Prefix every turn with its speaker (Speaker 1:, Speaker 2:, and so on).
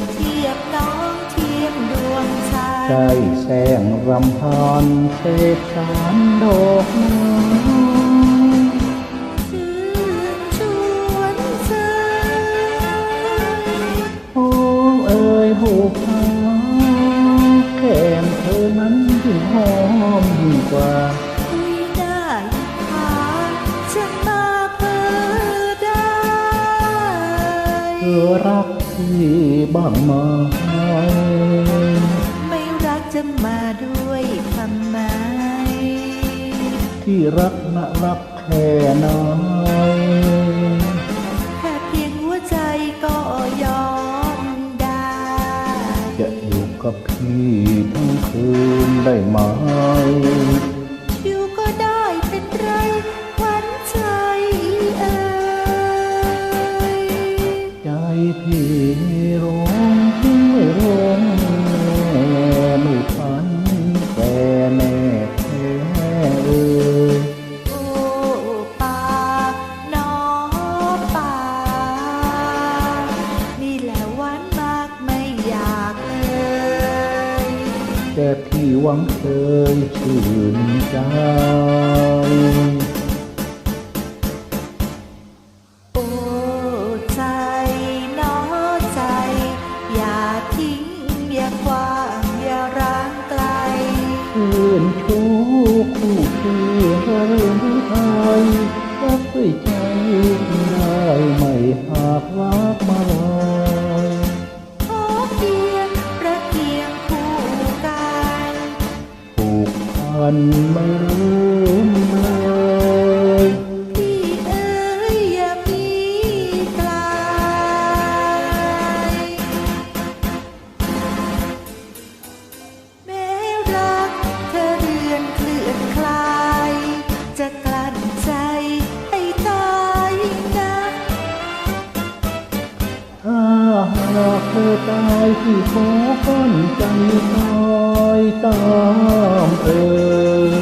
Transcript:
Speaker 1: บเทียบต้อง
Speaker 2: เทียมดวงใจใจ
Speaker 1: แสงรำพรเสกสารดอกไม้โอ้เอ่ยหูพาแก้มเธอนั้นยิ่งหอมยิ่งกว่ารักที่ บ้างไหม
Speaker 2: ไม่รักจะมาด้วยทำไม
Speaker 1: ที่รักนะรักแค่ไหน
Speaker 2: แค่เพียงหัวใจก็ยอมได้
Speaker 1: จะอยู่กับพี่ทั้งคืนได้ไหม
Speaker 2: ร้อ
Speaker 1: งทิ้งร้องแน่ไม่พันแต่แน่แท้เอ่ย
Speaker 2: โอ้ป่าน้อป่า นี่แหละหวานมากไม่อยากเลย
Speaker 1: แต่พี่หวังเคยชื่นใจ
Speaker 2: คื
Speaker 1: นชูคู่พี่ระเรื่อไทยรักด้วยใจได้ไม่หากรักมาลอย
Speaker 2: ขอเพียงประเกียงคู่กัน
Speaker 1: ผูกพันไม่
Speaker 2: รู้ เธอตาย
Speaker 1: ที่ขอก้อนใจตอยตามเธอ